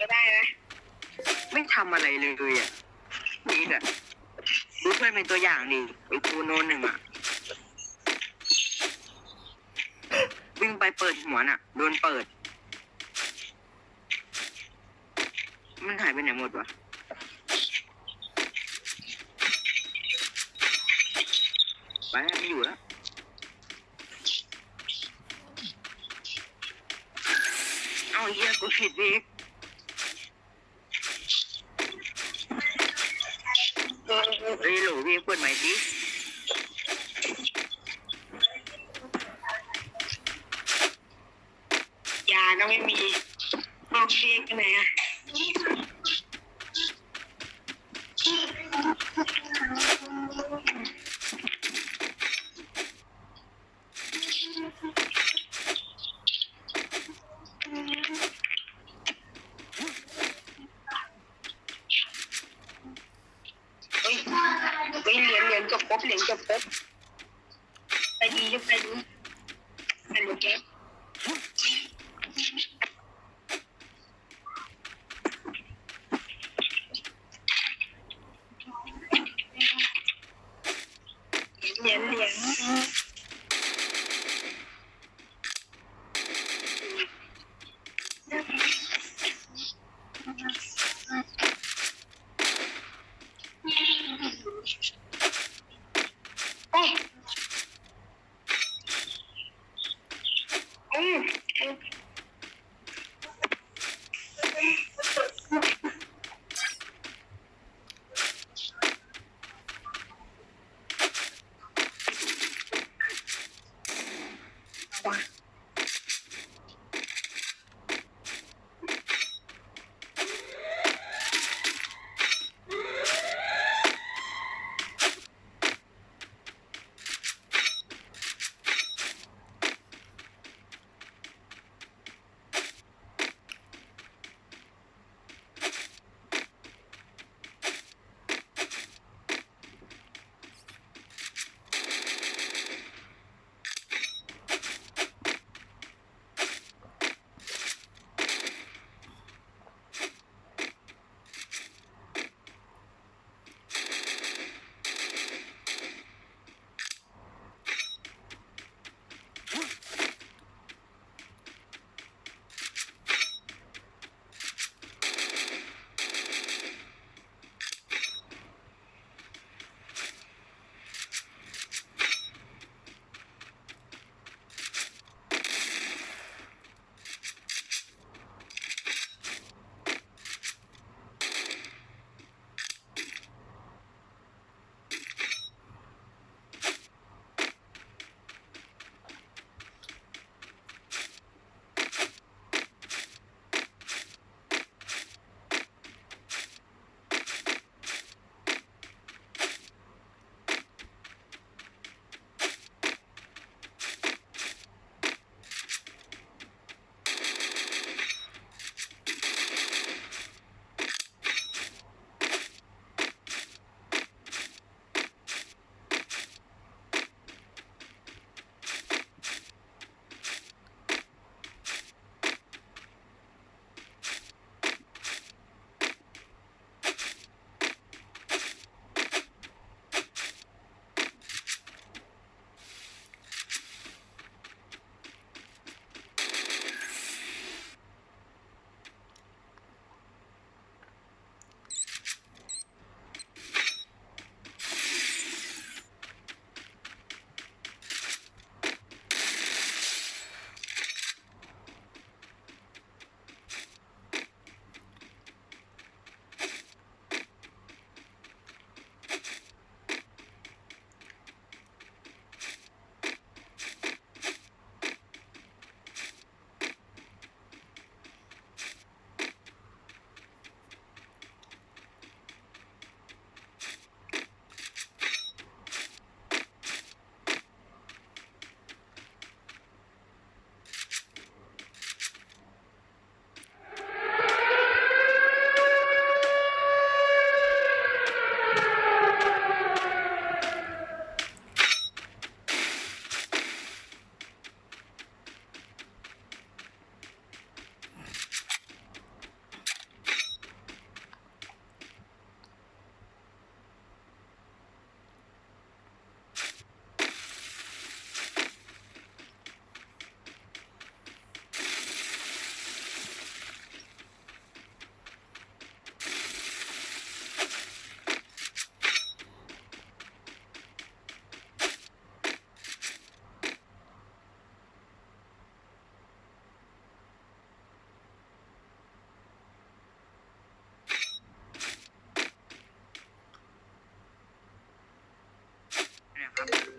ก็ได้นะ ไม่ทำอะไรเลยอะนี่อะดูเพื่อนเป็นตัวอย่างดิไอ้กูโนนหนึ่งอะ วิ่งไปเปิดหัวน่ะ โดนเปิด มันหายไปไหนหมดวะ ไปไม่อยู่แล้ว เอาเหี้ยกูผิดอีก ดใหม่สิยาต้องไม่มีลองเรียกกันไหนอะเฮ้ยเฮ้ยเห รียญเหรี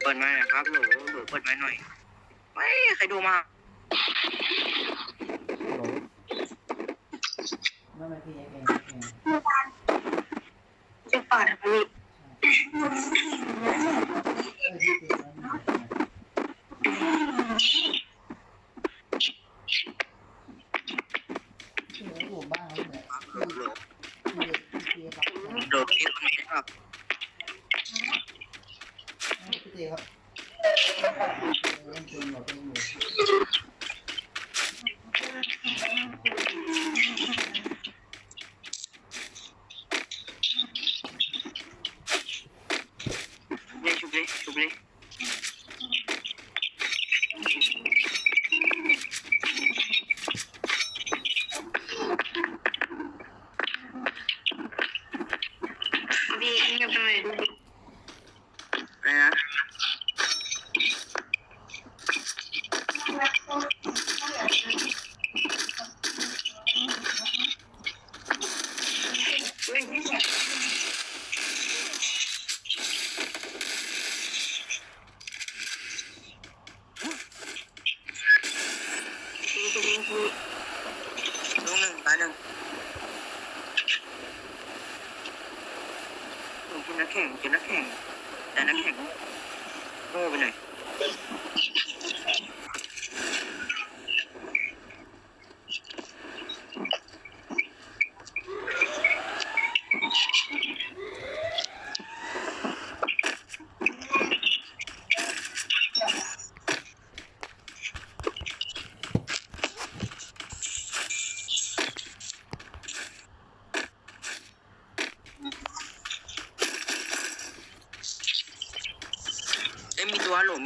ปิดไม้หน่อยครับหนูหนูเปิดไม้หน่อยไม่ใครดูมานั่นมันคือฟเองเองจะปัดพี่เออที่เจอแล้วมีที่เหลืออยู่บ้านเขาเนี่ย หนูหนู ที่ที่เจครับ หนูที่ตรงนี้ครับ พี่เจครับเล่นเกมหรอเป็นอยู่ เนี่ยชุ บเลยชุบเลย พี่เงียบทำไมดูดิ อะไรนะ เฮ้ยดูดูดู ลูกหนึ่งตาหนึ่ง คุณนักแข่งกินนักแข่งแต่นักแข่งโง่ไปหน่อย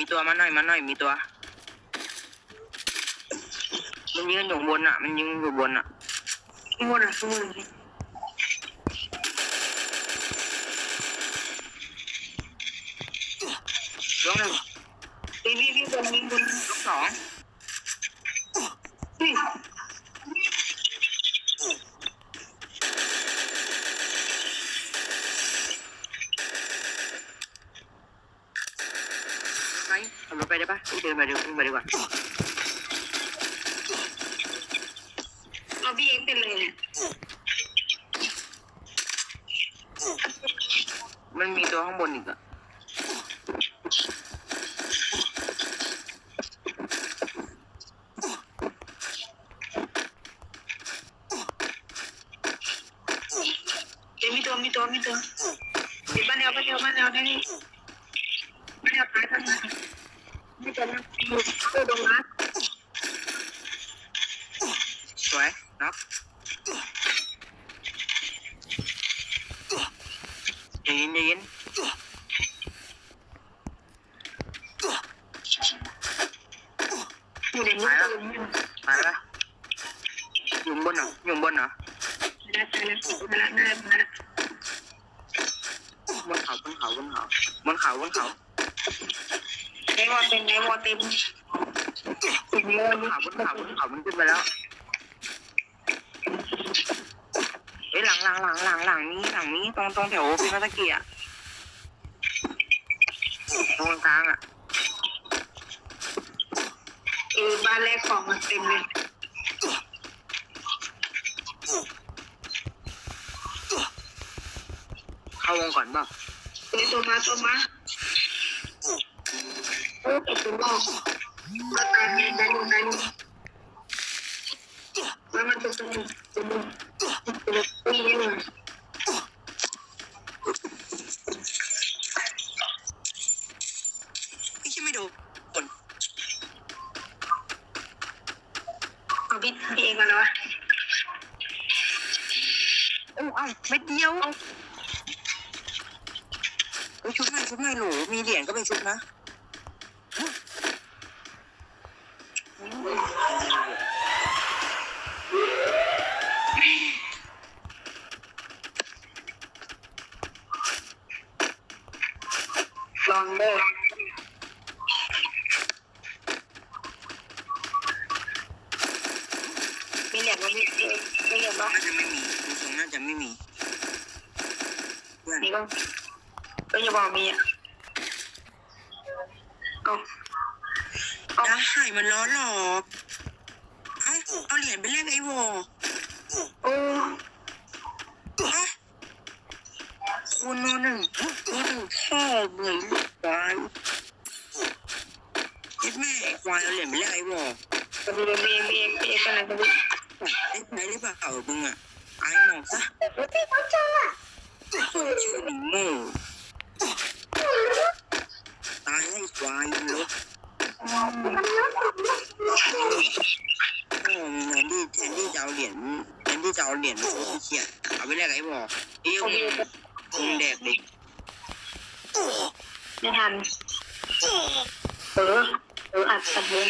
มีตัวโหลมีตัวมาหน่อยมาหน่อยมีตัว มันยิงกันอยู่บนอะ มันยิงอยู่บนอะข้างบนอะข้างบนอะยกหนึ่งพี่พี่พี่บนนี้บนยกสอง พี่ ไปขับรถไป ได้ปะเดินไปดีกว่าเดินไปดีกว่าเอาพี่เองเป็นเลยเนี่ยมันมีตัวข้างบนอีกอะเดี๋ยวมีตัวมีตัวมีตัวเดี๋ยวบ้านแนวบ้านแนวบ้านแนวได้นี่บ้านแนวตายทางนั้น มีตัวนอยู่ตัวตรงนั้นสวยน็อกเย็นเย็นอยู่ในมือตัวนี้ตายปะอยู่บนเหรออยู่บนเหรอได้ได้แล้วมาล้วได้มาล้วบนเขาบนเขาบนเขาบนเขาบนเขา ไอ้วอเต็มไอ้วอเต็มสิบโมบงนเขาบนเขาบนเขามันขึ้นไปแล้วเอ้ยหลังหลังหลังหลังหลังนี้หลังนี้ตรงตรงแถวพิมาตะเกียะตรงกลางอะเออบ้านแรกของมันเต็มเลยเข้าวงก่อนเปล่าเดี๋ยตัวมาตัวมา โอ้ติดตัวบอกมาตายไงได้ลงได้ลงมามันตัวตัวตัวตัวตัวนี้เลยไอ้ที่ไม่ดูคนเอาพี่พี่เองมาแล้วะโอ้เอาเม็ดเดียวเอ้ยชุบหน่อยชุบหน่อยหนูมีเหรียญก็ไปชุบนะ ลองเด้อมีเหรียญมั้ยมีมีเหรียญบ้างน่าจะไม่มีดูทรงน่าจะไม่มี เพื่อนมีบ้างก็อย่าบอกมีอะ ได้มันล้อหลอกเอาเอาเหรียญไปแลกไอ้วอโอ้อ้าคุณโนหนึ่งคุณหนึ่งพ่อเหมือนกควายเย็ดแม่ควายเอาเหรียญไปแลกไอ้วอกระเบียเบียเบียเบีกันนะกระเบียไอ้ไหนหรือเปล่ามึงอะไอ้หมอกซะพี่เขาเจออะคนชื่อหนึ่งโง่ตายไอ้ควายรถ โอ้แทนที่แทนที่จะเอาเหรียญแทนที่จะเอาเหรียญมาซื้เขียเอาไปแลกไอ้บอกเอ้ยมึงมึงแดกเด็กไม่ทันเออเอออัดสับวง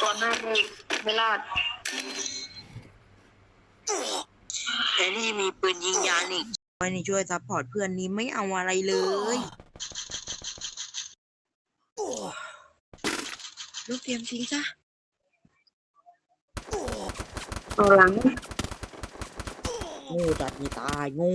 ตัวหน้าไม่ไม่รอดแทนที่มีปืนยิงยานอีก วันนี้ช่วยซัพพอร์ตเพื่อนนี้ไม่เอาอะไรเลย ลูกเตรียมทิ้งซะเอาหลัง งูจัดมีตายงู